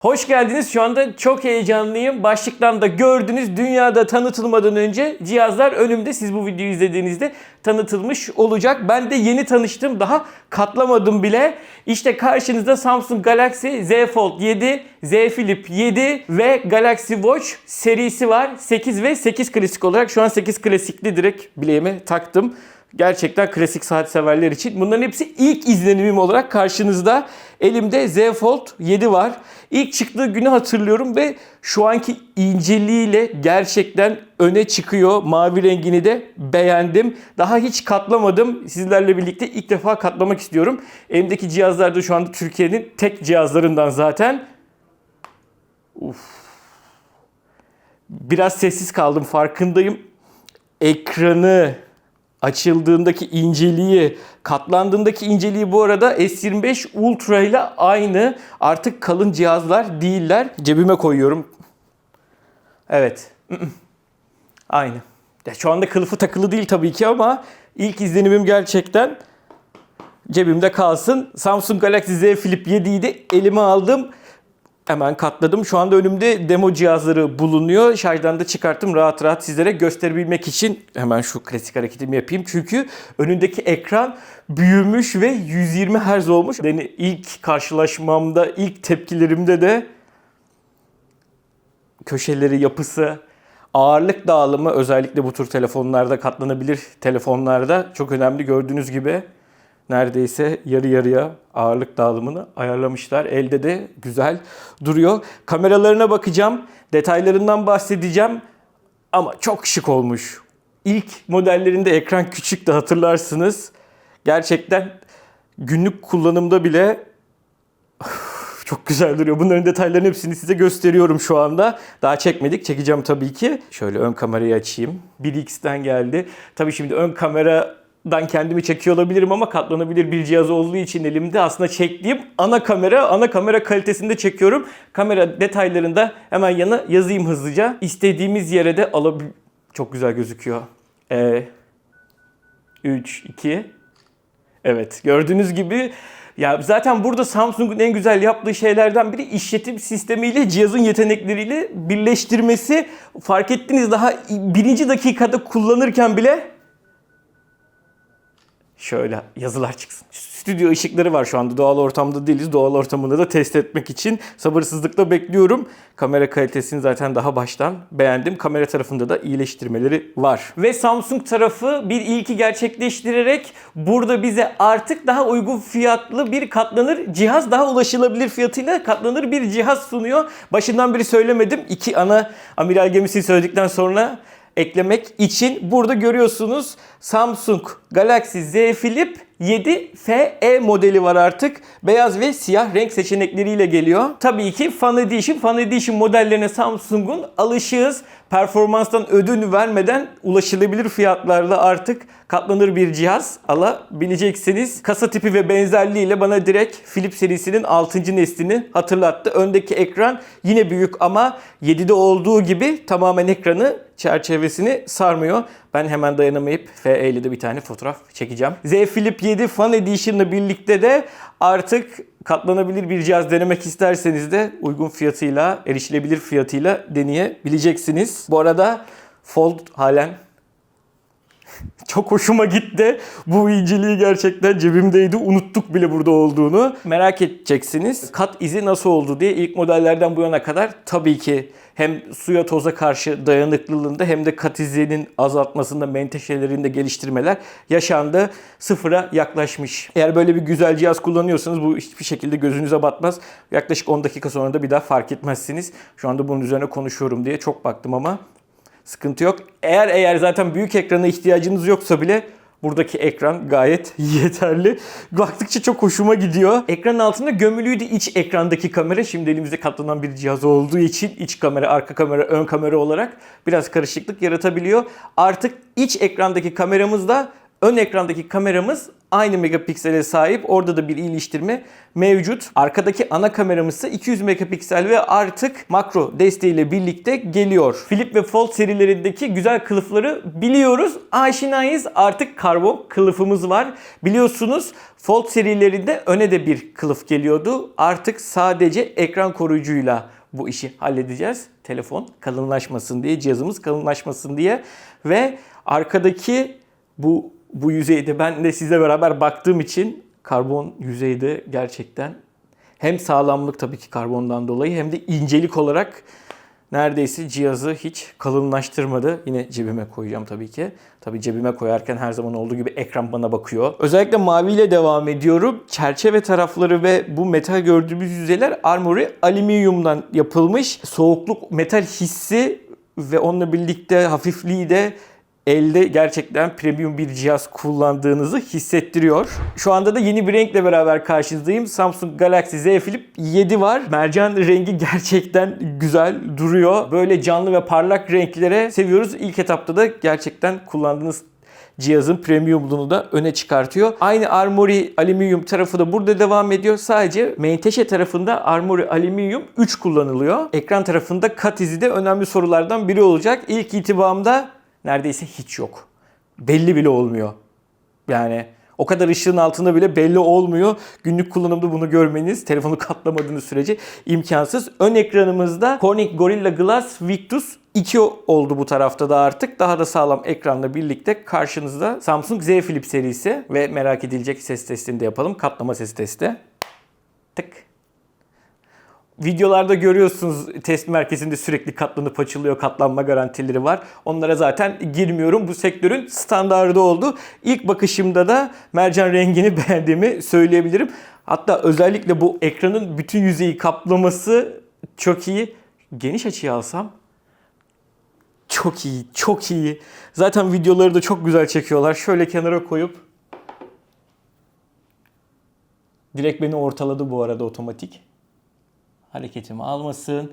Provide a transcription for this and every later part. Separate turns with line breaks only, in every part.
Hoş geldiniz. Şu anda çok heyecanlıyım. Başlıktan da gördünüz. Dünyada tanıtılmadan önce cihazlar önümde. Siz bu videoyu izlediğinizde tanıtılmış olacak. Ben de yeni tanıştım. Daha katlamadım bile. İşte karşınızda Samsung Galaxy Z Fold 7, Z Flip 7 ve Galaxy Watch serisi var. 8 ve 8 klasik olarak. Şu an 8 klasikli direkt bileğime taktım. Gerçekten klasik saat severler için. Bunların hepsi ilk izlenimim olarak karşınızda. Elimde Z Fold 7 var. İlk çıktığı günü hatırlıyorum ve şu anki inceliğiyle gerçekten öne çıkıyor. Mavi rengini de beğendim. Daha hiç katlamadım. Sizlerle birlikte ilk defa katlamak istiyorum. Elimdeki cihazlar da şu anda Türkiye'nin tek cihazlarından zaten. Uf. Biraz sessiz kaldım farkındayım. Ekranı, açıldığındaki inceliği, katlandığındaki inceliği bu arada S25 Ultra ile aynı. Artık kalın cihazlar değiller. Cebime koyuyorum. Evet. Aynı. Ya şu anda kılıfı takılı değil tabii ki ama ilk izlenimim gerçekten cebimde kalsın. Samsung Galaxy Z Flip 7'yi de elime aldım. Hemen katladım. Şu anda önümde demo cihazları bulunuyor. Şarjdan da çıkarttım rahat rahat sizlere gösterebilmek için. Hemen şu klasik hareketimi yapayım. Çünkü önündeki ekran büyümüş ve 120 Hz olmuş. Yani ilk karşılaşmamda, ilk tepkilerimde de köşeleri, yapısı, ağırlık dağılımı özellikle bu tür telefonlarda, katlanabilir telefonlarda çok önemli gördüğünüz gibi neredeyse yarı yarıya ağırlık dağılımını ayarlamışlar. Elde de güzel duruyor. Kameralarına bakacağım. Detaylarından bahsedeceğim. Ama çok şık olmuş. İlk modellerinde ekran küçüktü hatırlarsınız. Gerçekten günlük kullanımda bile çok güzel duruyor. Bunların detaylarının hepsini size gösteriyorum şu anda. Daha çekmedik. Çekeceğim tabii ki. Şöyle ön kamerayı açayım. 1x'ten geldi. Tabii şimdi ön kameradan kendimi çekiyor olabilirim ama katlanabilir bir cihaz olduğu için elimde aslında çektiğim ana kamera, ana kamera kalitesinde çekiyorum. Kamera detaylarında hemen yana yazayım hızlıca. İstediğimiz yere de alab... Çok güzel gözüküyor. Ee, 3, 2, Evet gördüğünüz gibi ya zaten burada Samsung'un en güzel yaptığı şeylerden biri işletim sistemiyle cihazın yetenekleriyle birleştirmesi. Fark ettiniz daha birinci dakikada kullanırken bile şöyle yazılar çıksın. Stüdyo ışıkları var şu anda. Doğal ortamda değiliz. Doğal ortamında da test etmek için sabırsızlıkla bekliyorum. Kamera kalitesini zaten daha baştan beğendim. Kamera tarafında da iyileştirmeleri var. Ve Samsung tarafı bir ilki gerçekleştirerek burada bize artık daha uygun fiyatlı bir katlanır cihaz, daha ulaşılabilir fiyatıyla katlanır bir cihaz sunuyor. Başından beri söylemedim. İki ana amiral gemisini söyledikten sonra eklemek için burada görüyorsunuz Samsung Galaxy Z Flip 7 FE modeli var artık. Beyaz ve siyah renk seçenekleriyle geliyor. Tabii ki Fan Edition. Fan Edition modellerine Samsung'un alışığız. Performanstan ödün vermeden ulaşılabilir fiyatlarla artık katlanır bir cihaz alabileceksiniz. Kasa tipi ve benzerliğiyle bana direkt Flip serisinin 6. neslini hatırlattı. Öndeki ekran yine büyük ama 7'de olduğu gibi tamamen ekranı çerçevesini sarmıyor. Ben hemen dayanamayıp FE ile de bir tane fotoğraf çekeceğim. Z Flip 7 Fan Edition'la birlikte de artık katlanabilir bir cihaz denemek isterseniz de uygun fiyatıyla, erişilebilir fiyatıyla deneyebileceksiniz. Bu arada Fold halen çok hoşuma gitti. Bu inceliği gerçekten cebimdeydi. Unuttuk bile burada olduğunu. Merak edeceksiniz. Kat izi nasıl oldu diye ilk modellerden bu yana kadar tabii ki hem suya toza karşı dayanıklılığında hem de kat izinin azaltmasında menteşelerinde geliştirmeler yaşandı. Sıfıra yaklaşmış. Eğer böyle bir güzel cihaz kullanıyorsanız bu hiçbir şekilde gözünüze batmaz. Yaklaşık 10 dakika sonra da bir daha fark etmezsiniz. Şu anda bunun üzerine konuşuyorum diye çok baktım ama Sıkıntı yok. Eğer eğer zaten büyük ekrana ihtiyacınız yoksa bile buradaki ekran gayet yeterli. Baktıkça çok hoşuma gidiyor. Ekranın altında gömülüydü iç ekrandaki kamera. Şimdi elimizde katlanan bir cihaz olduğu için iç kamera, arka kamera, ön kamera olarak biraz karışıklık yaratabiliyor. Artık iç ekrandaki kameramızla ön ekrandaki kameramız aynı megapiksele sahip. Orada da bir iyileştirme mevcut. Arkadaki ana kameramız ise 200 megapiksel ve artık makro desteğiyle birlikte geliyor. Flip ve Fold serilerindeki güzel kılıfları biliyoruz. Aşinayız. Artık karbon kılıfımız var. Biliyorsunuz Fold serilerinde öne de bir kılıf geliyordu. Artık sadece ekran koruyucuyla bu işi halledeceğiz. Telefon kalınlaşmasın diye, cihazımız kalınlaşmasın diye ve arkadaki bu bu yüzeyde ben de sizle beraber baktığım için karbon yüzeyde gerçekten hem sağlamlık tabii ki karbondan dolayı hem de incelik olarak neredeyse cihazı hiç kalınlaştırmadı. Yine cebime koyacağım tabii ki. Tabii cebime koyarken her zaman olduğu gibi ekran bana bakıyor. Özellikle maviyle devam ediyorum. Çerçeve tarafları ve bu metal gördüğümüz yüzeyler Armory alüminyumdan yapılmış. Soğukluk metal hissi ve onunla birlikte hafifliği de elde gerçekten premium bir cihaz kullandığınızı hissettiriyor. Şu anda da yeni bir renkle beraber karşınızdayım. Samsung Galaxy Z Flip 7 var. Mercan rengi gerçekten güzel duruyor. Böyle canlı ve parlak renklere seviyoruz. İlk etapta da gerçekten kullandığınız cihazın premiumluğunu da öne çıkartıyor. Aynı Armory alüminyum tarafı da burada devam ediyor. Sadece menteşe tarafında Armory alüminyum 3 kullanılıyor. Ekran tarafında kat izi de önemli sorulardan biri olacak. İlk itibamda neredeyse hiç yok. Belli bile olmuyor. Yani o kadar ışığın altında bile belli olmuyor. Günlük kullanımda bunu görmeniz telefonu katlamadığınız sürece imkansız. Ön ekranımızda Corning Gorilla Glass Victus 2 oldu bu tarafta da artık. Daha da sağlam ekranla birlikte karşınızda Samsung Z Flip serisi ve merak edilecek ses testini de yapalım. Katlama ses testi. Tık. Videolarda görüyorsunuz test merkezinde sürekli katlanıp açılıyor, katlanma garantileri var. Onlara zaten girmiyorum. Bu sektörün standardı oldu. İlk bakışımda da mercan rengini beğendiğimi söyleyebilirim. Hatta özellikle bu ekranın bütün yüzeyi kaplaması çok iyi. Geniş açıya alsam çok iyi, çok iyi. Zaten videoları da çok güzel çekiyorlar. Şöyle kenara koyup Direkt beni ortaladı bu arada otomatik hareketimi almasın.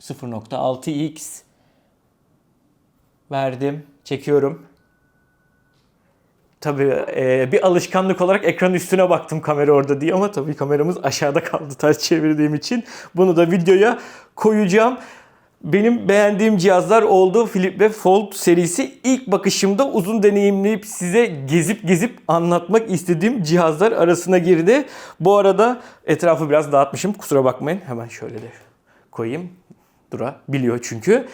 0.6x verdim. Çekiyorum. Tabii e, bir alışkanlık olarak ekranın üstüne baktım kamera orada diye ama tabii kameramız aşağıda kaldı ters çevirdiğim için. Bunu da videoya koyacağım. Benim beğendiğim cihazlar oldu. Flip ve Fold serisi ilk bakışımda uzun deneyimleyip size gezip gezip anlatmak istediğim cihazlar arasına girdi. Bu arada etrafı biraz dağıtmışım. Kusura bakmayın. Hemen şöyle de koyayım. Dura biliyor çünkü.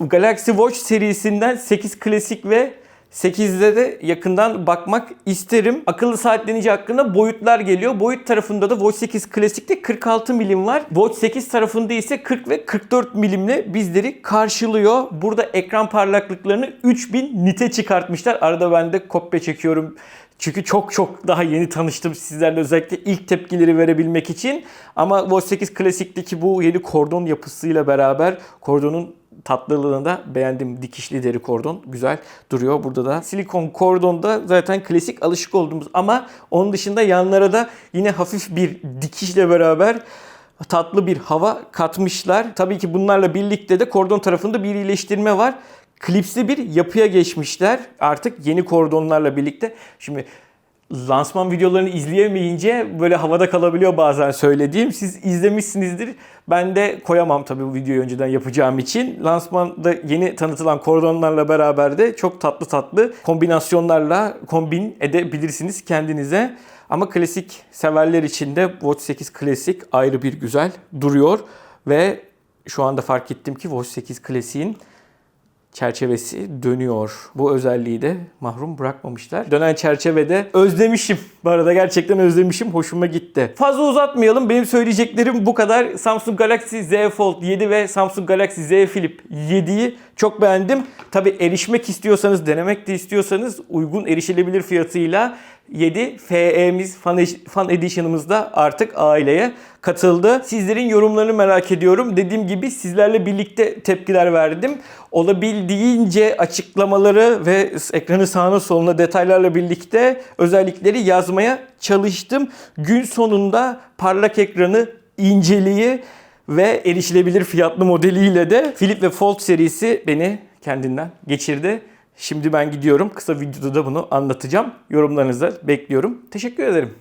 Galaxy Watch serisinden 8 klasik ve 8'de de yakından bakmak isterim. Akıllı saatlenici hakkında boyutlar geliyor. Boyut tarafında da Watch 8 Classic'te 46 milim var. Watch 8 tarafında ise 40 ve 44 milimle bizleri karşılıyor. Burada ekran parlaklıklarını 3000 nite çıkartmışlar. Arada ben de kopya çekiyorum. Çünkü çok çok daha yeni tanıştım sizlerle özellikle ilk tepkileri verebilmek için. Ama Watch 8 Classic'teki bu yeni kordon yapısıyla beraber kordonun tatlılığını da beğendim. Dikişli deri kordon güzel duruyor. Burada da silikon kordonda zaten klasik alışık olduğumuz ama onun dışında yanlara da yine hafif bir dikişle beraber tatlı bir hava katmışlar. Tabii ki bunlarla birlikte de kordon tarafında bir iyileştirme var. Klipsli bir yapıya geçmişler artık yeni kordonlarla birlikte. Şimdi lansman videolarını izleyemeyince böyle havada kalabiliyor bazen söylediğim. Siz izlemişsinizdir. Ben de koyamam tabii bu videoyu önceden yapacağım için. Lansmanda yeni tanıtılan kordonlarla beraber de çok tatlı tatlı kombinasyonlarla kombin edebilirsiniz kendinize. Ama klasik severler için de Watch 8 Klasik ayrı bir güzel duruyor. Ve şu anda fark ettim ki Watch 8 Klasik'in çerçevesi dönüyor. Bu özelliği de mahrum bırakmamışlar. Dönen çerçevede özlemişim. Bu arada gerçekten özlemişim. Hoşuma gitti. Fazla uzatmayalım. Benim söyleyeceklerim bu kadar. Samsung Galaxy Z Fold 7 ve Samsung Galaxy Z Flip 7'yi çok beğendim. Tabi erişmek istiyorsanız, denemek de istiyorsanız uygun erişilebilir fiyatıyla 7 FE'miz Fan, Edition'ımız da artık aileye katıldı. Sizlerin yorumlarını merak ediyorum. Dediğim gibi sizlerle birlikte tepkiler verdim. Olabildiğince açıklamaları ve ekranı sağına soluna detaylarla birlikte özellikleri yazmaya çalıştım. Gün sonunda parlak ekranı, inceliği ve erişilebilir fiyatlı modeliyle de Flip ve Fold serisi beni kendinden geçirdi. Şimdi ben gidiyorum. Kısa videoda da bunu anlatacağım. Yorumlarınızı bekliyorum. Teşekkür ederim.